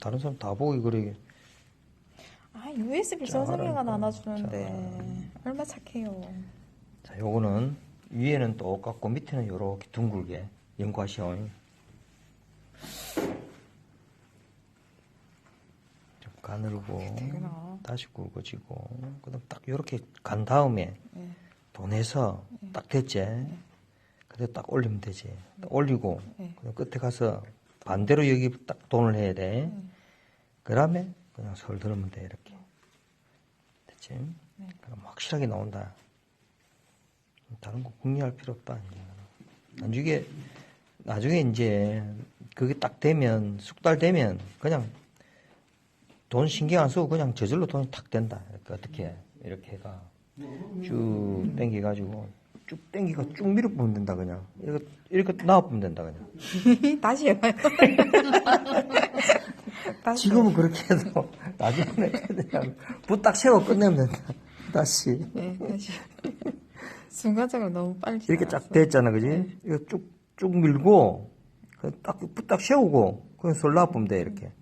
다른 사람 다 보고 그래. 아 USB 자, 전송기가 알았다. 나눠주는데 얼마 착해요. 자, 요거는 위에는 똑같고 밑에는 요렇게 둥글게 연구하시오. 좀 가늘고 되구나. 다시 굵어지고 그다음 딱 요렇게 간 다음에 네. 돈에서 딱 됐지. 그때 딱 올리면 되지. 딱 올리고 네. 그다음 끝에 가서 반대로 여기 딱 돈을 해야 돼. 네. 그다음에 그냥 설 들으면 돼 이렇게. 됐지? 네. 그럼 확실하게 나온다. 다른 거 궁리할 필요 없다. 이제. 나중에 나중에 이제 그게 딱 되면 숙달 되면 그냥 돈 신경 안 쓰고 그냥 저절로 돈이 탁 된다. 이렇게 어떻게 해? 이렇게 해가 쭉 당겨가지고 쭉 당기가 쭉 밀어 보면 된다 그냥 이렇게 이렇게 놔보면 된다 그냥. 다시 해봐요. 다시 지금은 그렇게 해도 나중에 그냥 부딱 세워 끝내면 된다. 다시 네, 다시. 순간적으로 너무 빨리 이렇게. 쫙 됐잖아, 그지? 이거 쭉, 쭉 밀고, 그 딱, 부딱 세우고, 그냥 솔 놔보면 돼, 이렇게.